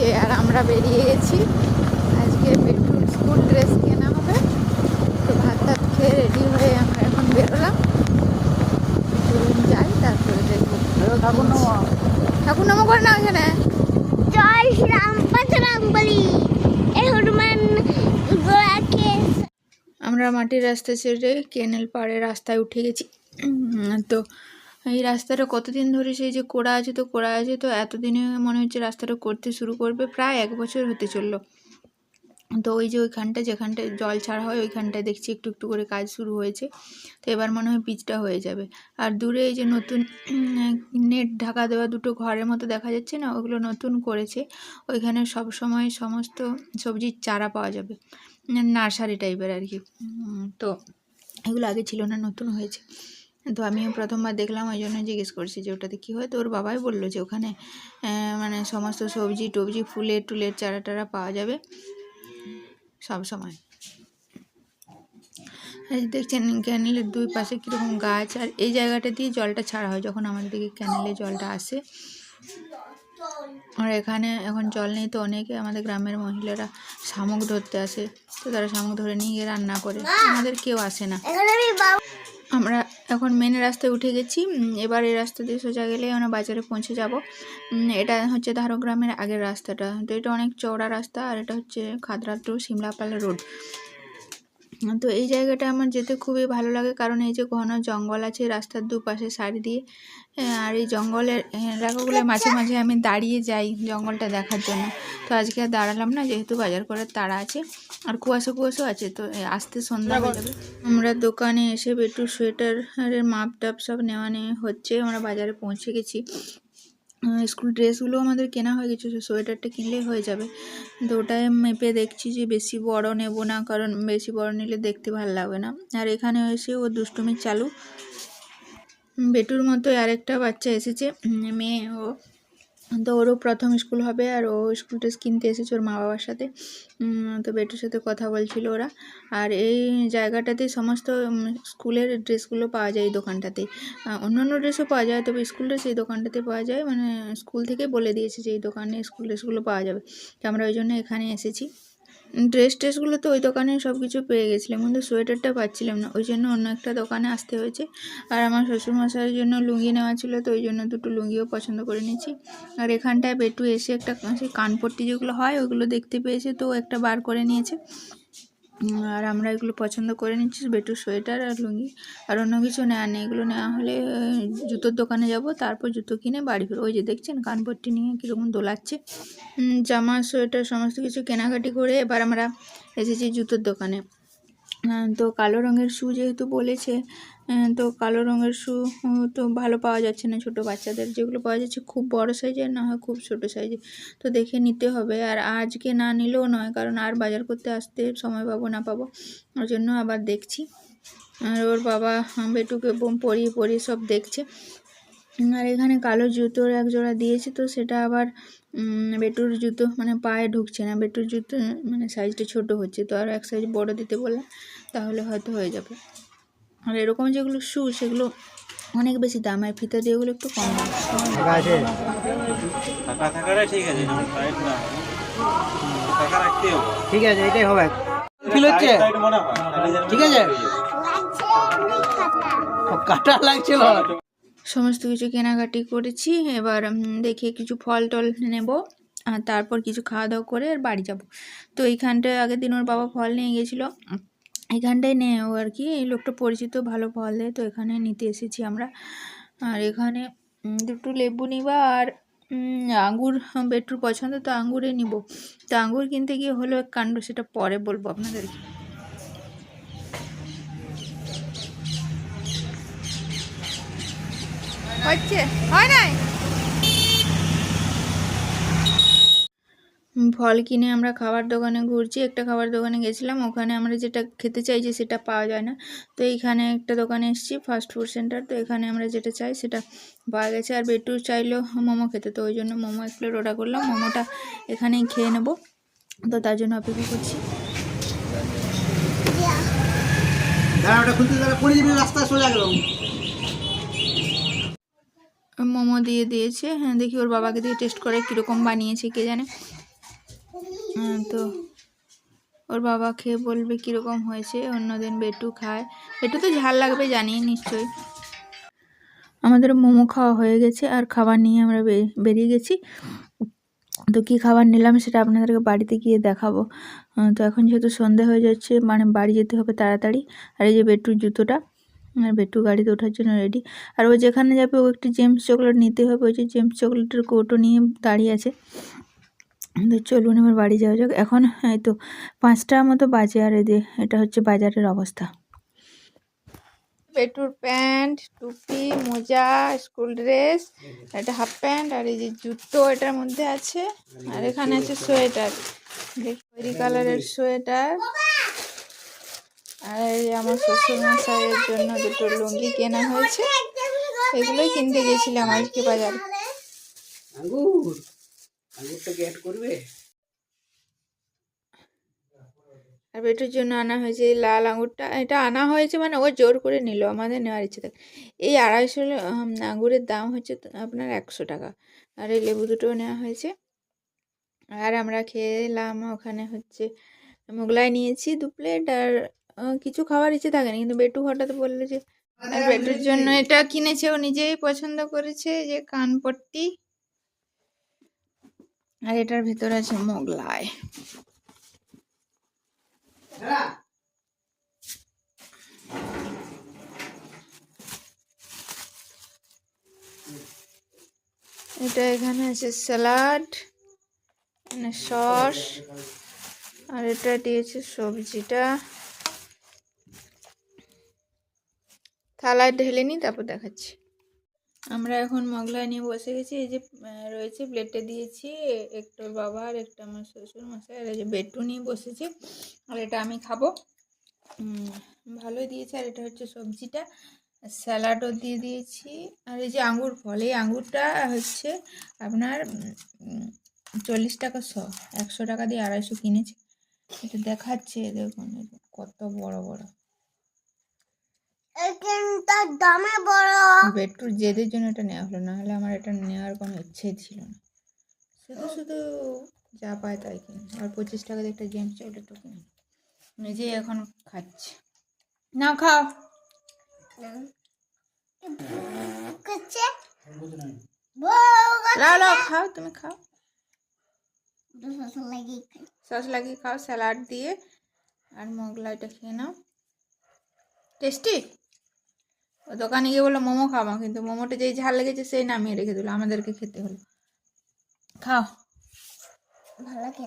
যে আর আমরা বেরিয়ে গেছি আজকে পেট্রোল স্কুল ড্রেস কেনা হবে। তো ভাত টাত খেয়ে রেডি হয়ে আমরা এখন বেরোলাম। চলুন যাই তারপরে দেখব। ঠাকুর নমা ঠাকুর নমা করে না এখানে জয় শ্রীরাম বলি। হনুমান আমরা মাটির রাস্তা ছেড়ে কেনেল পাড়ে রাস্তায় উঠে গেছি। তো এই রাস্তাটা কতদিন ধরে সেই যে করা আছে তো করা আছে তো এতদিনে মনে হচ্ছে রাস্তাটা করতে শুরু করবে, প্রায় এক বছর হতে চলল। তো ওই যে ওইখানটা যেখানটায় জল ছাড়া হয় ওইখানটায় দেখছি একটু একটু করে কাজ শুরু হয়েছে। তো এবার মনে হয় পিচটা হয়ে যাবে। আর দূরে এই যে নতুন নেট ঢাকা দেওয়া দুটো ঘরের মতো দেখা যাচ্ছে না? ওগুলো নতুন করেছে। ওইখানে সব সময় সমস্ত সবজির চারা পাওয়া যাবে। নার্সারি টাইপের আর কি। তো এগুলো আগে ছিল না, নতুন হয়েছে। তো আমিও প্রথমবার দেখলাম, ওই জন্য জিজ্ঞেস করছি যে ওটাতে কী হয়? তো ওর বাবাই বলল যে ওখানে মানে সমস্ত সবজি টবজি, ফুলের টুলের চারা টারা পাওয়া যাবে সব সময়। দেখছেন, ক্যানেলের দুই পাশে কীরকম গাছ, আর এই জায়গাটা দিয়ে জলটা ছাড়া হয় যখন আমাদের দিকে ক্যানেলে জলটা আসে। আর এখানে এখন জল নেই তো অনেকে, আমাদের গ্রামের মহিলারা শামুক ধরতে আসে, তো তারা শামুক ধরে নিয়ে রান্না করে। আমাদের কেউ আসে না। আমরা এখন মেন রাস্তায় উঠে গেছি। এবার এই রাস্তা দিয়ে সোজা গেলে আমরা বাজারে পৌঁছে যাব। এটা হচ্ছে ধারগ্রামের আগের রাস্তাটা। তো এটা অনেক চওড়া রাস্তা আর এটা হচ্ছে খাদরা টু সিমলাপাল রোড তো এই জায়গাটা আমার যেতে খুবই ভালো লাগে। কারণ এই যে ঘন জঙ্গল আছে রাস্তার দুপাশে সারি দিয়ে আর এই জঙ্গলের এলাকাগুলো মাঝে মাঝে আমি দাঁড়িয়ে যাই জঙ্গলটা দেখার জন্য। তো আজকে আর দাঁড়ালাম না, যেহেতু বাজার করার তাড়া আছে, আর কুয়াশা কুয়াশা আছে, তো আসতে সন্ধ্যা হয়ে যাবে। আমরা দোকানে এসে একটু সোয়েটারের মাপ টাপ সব নেওয়া নেওয়া হচ্ছে, আমরা বাজারে পৌঁছে গেছি। স্কুল ড্রেসগুলো আমাদের কেনা হয়ে গেছে সোয়েটারটা কিনলেই হয়ে যাবে। তো ওটাই মেপে দেখছি যে বেশি বড় নেব না, কারণ বেশি বড় নিলে দেখতে ভালো লাগবে না। আর এখানে এসে ও দুষ্টুমির চালু। বেটুর মতো আরেকটা বাচ্চা এসেছে মেয়ে ও। তো ওরও প্রথম স্কুল হবে আর ও স্কুল ড্রেস কিনতে এসেছে ওর মা বাবার সাথে তো বেটুর সাথে কথা বলছিল ওরা। আর এই জায়গাটাতে সমস্ত স্কুলের ড্রেসগুলো পাওয়া যায় এই দোকানটাতে অন্য অন্য ড্রেসও পাওয়া যায়, তবে স্কুল ড্রেস এই দোকানটাতে পাওয়া যায়। মানে স্কুল থেকে বলে দিয়েছে যে এই দোকানে স্কুল ড্রেসগুলো পাওয়া যাবে। তো আমরা ওই জন্য এখানে এসেছি। ড্রেস ট্রেসগুলো তো ওই দোকানে সব কিছু পেয়ে গেছিলাম, কিন্তু সোয়েটারটা পাচ্ছিলাম না। ওই জন্য অন্য একটা দোকানে আসতে হয়েছে। আর আমার শ্বশুরমশাইয়ের জন্য লুঙ্গি নেওয়া ছিল, তো ওই জন্য দুটো লুঙ্গিও পছন্দ করে নিয়েছি। আর এখানটায় বেটু এসে একটা, সেই কানপট্টি যেগুলো হয়, ওইগুলো দেখতে পেয়েছে, তো একটা বার করে নিয়েছে। আর আমরা এগুলো পছন্দ করে নিচ্ছি, বেটুর সোয়েটার আর লুঙ্গি। আর অন্য কিছু নেওয়া নেই, এগুলো নেওয়া হলে জুতোর দোকানে যাব, তারপর জুতো কিনে বাড়ি ফিরবো। ওই যে দেখছেন, কানপট্টি নিয়ে কীরকম দোলাচ্ছে। জামা, সোয়েটার, সমস্ত কিছু কেনাকাটি করে এবার আমরা এসেছি জুতোর দোকানে। তো কালো রঙের শ্যু যেহেতু বলেছে তো কালো রঙের শ্যু তো ভালো পাওয়া যাচ্ছে না ছোট বাচ্চাদের। যেগুলো পাওয়া যাচ্ছে খুব বড় সাইজের না হয় খুব ছোট সাইজের তো দেখে নিতে হবে। আর আজকে না নিলেও নয়, কারণ আর বাজার করতে আসতে সময় পাবো না পাবো। ওই জন্য আবার দেখছি। আর ওর বাবা বেটুকে বোম পরিয়ে পরিয়ে সব দেখছে। আর এখানে কালো জুতোর এক জোড়া দিয়েছে, তো সেটা আবার বেটুর জুতো মানে পায়ে ঢুকছে না। বেটুর জুতো মানে সাইজটা ছোট হচ্ছে তো আর এক সাইজ বড় দিতে বললাম তাহলে হয়তো হয়ে যাবে। আর এরকম যেগুলো শু সেগুলো অনেক বেশি দাম আর ফিতা দিয়ে ওগুলো একটু কম ঠিক আছে যেমন টাইট না। হুম, টাকা রাখতে হবে। ঠিক আছে এটাই হবে। ফিল হচ্ছে? ঠিক আছে? কাটা লাগছে সমস্ত কিছু কেনাকাটি করেছি, এবার দেখে কিছু ফল টল নেব, আর তারপর কিছু খাওয়া দাওয়া করে আর বাড়ি যাব। তো এইখানটায় আগের দিন ওর বাবা ফল নিয়ে গেছিল এখানটায় নেও আর কি, এই লোকটা পরিচিত, ভালো ফল দেয়, তো এখানে নিতে এসেছি আমরা। আর এখানে দুটো লেবু নিবা আর আঙ্গুর, বেটুর পছন্দ, তো আঙ্গুরে নিব। তো আঙ্গুর কিনতে গিয়ে হলো কাণ্ড, সেটা পরে বলব আপনাদেরকে। হচ্ছে, হয় নাই? ফল কিনে আমরা খাবার দোকানে ঘুরছি, একটা খাবার দোকানে গেছিলাম, ওখানে আমরা যেটা খেতে চাইছি সেটা পাওয়া যায় না। তো এইখানে একটা দোকানে এসেছি ফাস্ট ফুড সেন্টার তো এখানে আমরা যেটা চাই সেটা পাওয়া গেছে। আর বেটু চাইলো মোমো খেতে, তো ওই জন্য মোমো এক প্লেট অর্ডার করলাম, মোমোটা এখানেই খেয়ে নেব। তো তার জন্য অপেক্ষা করছি। রাস্তা সোজা গেল মোমো দিয়ে দিয়েছে। হ্যাঁ দেখি ওর বাবাকে দিয়ে টেস্ট করে কীরকম বানিয়েছে, কে জানে। তো ওর বাবা খেয়ে বলবে কীরকম হয়েছে, অন্যদিন বেটু খায়। বেটু তো ঝাল লাগবে, জানি, নিশ্চয়ই। আমাদের মোমো খাওয়া হয়ে গেছে, আর খাবার নিয়ে আমরা বেরিয়ে গেছি। তো কী খাবার নিলাম সেটা আপনাদেরকে বাড়িতে গিয়ে দেখাবো। তো এখন যেহেতু সন্ধে হয়ে যাচ্ছে মানে বাড়ি যেতে হবে তাড়াতাড়ি। আর এই যে বেটুর জুতোটা আর বেটু গাড়িতে ওঠার জন্য রেডি আর ও যেখানে যাবে ও একটি জেমস চকলেট নিতে হবে। ওই যে জেমস চকলেটের কৌটো নিয়ে দাঁড়িয়ে আছে। তো চলুন এবার বাড়ি যাওয়া যাক। এখন, এই তো পাঁচটার মতো বাজে আর যে এটা হচ্ছে বাজারের অবস্থা। পেটুর প্যান্ট, টুপি, মোজা, স্কুল ড্রেস একটা হাফ প্যান্ট আর এই যে জুতো এটার মধ্যে আছে। আর এখানে আছে সোয়েটার। খয়েরি কালারের সোয়েটার। আর এই আমার শ্বশুর মশাইয়ের জন্য দুটো লুঙ্গি কেনা হয়েছে। এগুলোই কিনতে গেছিলাম আজকে বাজারে। আঙ্গুর আঙ্গুরটা কি অ্যাড করবে? আর বেটুর জন্য আনা হয়েছে এই লাল আঙুরটা এটা আনা হয়েছে মানে ও জোর করে নিল আমাদের নেওয়ার ইচ্ছে থাকে এই আড়াইশো আঙুরের দাম হচ্ছে আপনার একশো টাকা। আর এই লেবু দুটোও নেওয়া হয়েছে। আর আমরা খেলাম ওখানে হচ্ছে মোগলাই নিয়েছি দু প্লেট আর কিছু খাওয়ার ইচ্ছে থাকেনি কিন্তু বেটু হঠাৎ বলল যে বেটুর জন্য এটা কিনেছে ও নিজেই পছন্দ করেছে যে কানপট্টি। আর এটার ভিতরে আছে মোগলাই। এটা এখানে আছে স্যালাড সস আর এটা দিয়েছে সবজিটা। থালায় ঢেলে নিই, তারপর দেখাচ্ছি। আমরা এখন মগলাই নিয়ে বসে গেছি, এই যে রয়েছে প্লেটে দিয়েছি, একটা বাবা আর একটা আমার শ্বশুর মশাই আর এই যে বেটু নিয়ে বসেছি, আর এটা আমি খাব। ভালোই দিয়েছে, আর এটা হচ্ছে সবজিটা। স্যালাডও দিয়ে দিয়েছি, আর এই যে আঙ্গুর ফল, এই আঙ্গুরটা হচ্ছে আপনার চল্লিশ টাকা শ, একশো টাকা দিয়ে আড়াইশো কিনেছি। এটা দেখাচ্ছে দেখুন, কত বড় বড়। দামে বড়। বেটুর জেদের জন্য এটা নেওয়া হলো না হলে আমার এটা নেওয়ার কোনো ইচ্ছেই ছিল না। শুধু শুধু যা পায় তাই কিনে। আর পঁচিশ টাকা দিয়ে একটা জেমস চকলেট তো কিনে। নিজেই এখন খাচ্ছে। নাও খাও। লাও খাও তুমি খাও। সস লাগিয়ে খাও স্যালাড দিয়ে। আর মোগলাইটা খেয়ে নাও। টেস্টি? দোকানে গিয়ে বলল, মোমো খাব কিন্তু মোমোটা যেই ঝাল লেগেছে সেই নামিয়ে রেখে দিল, আমাদেরকে খেতে হলো। খাও। ভালো খেতে।